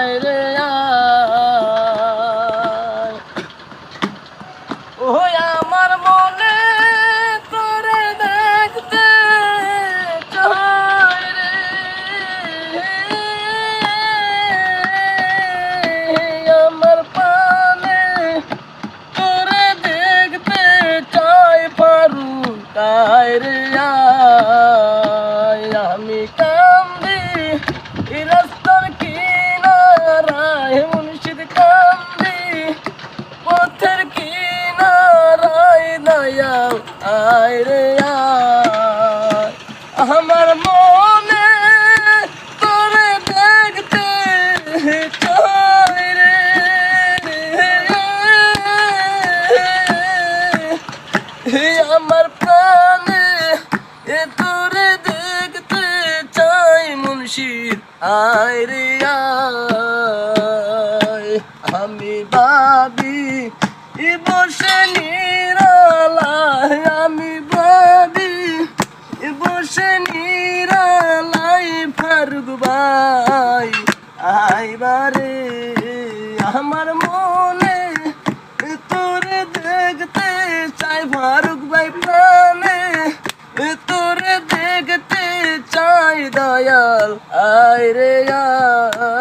হায় রে রে আমার মনে তোরে দেখতে চাই রে। হে আমার প্রাণে, এ তোরে দেখতে চাই মুন্সির। আয় রে, আয়। আমি এ বসে নিরালায় নিরালায় ফারুক ভাই। আইবারে আমার মনে তোরে দেখতে চাই ফারুক ভাই প্রাণে। তোরে দেখতে চাই দয়াল, আয় রে আয়।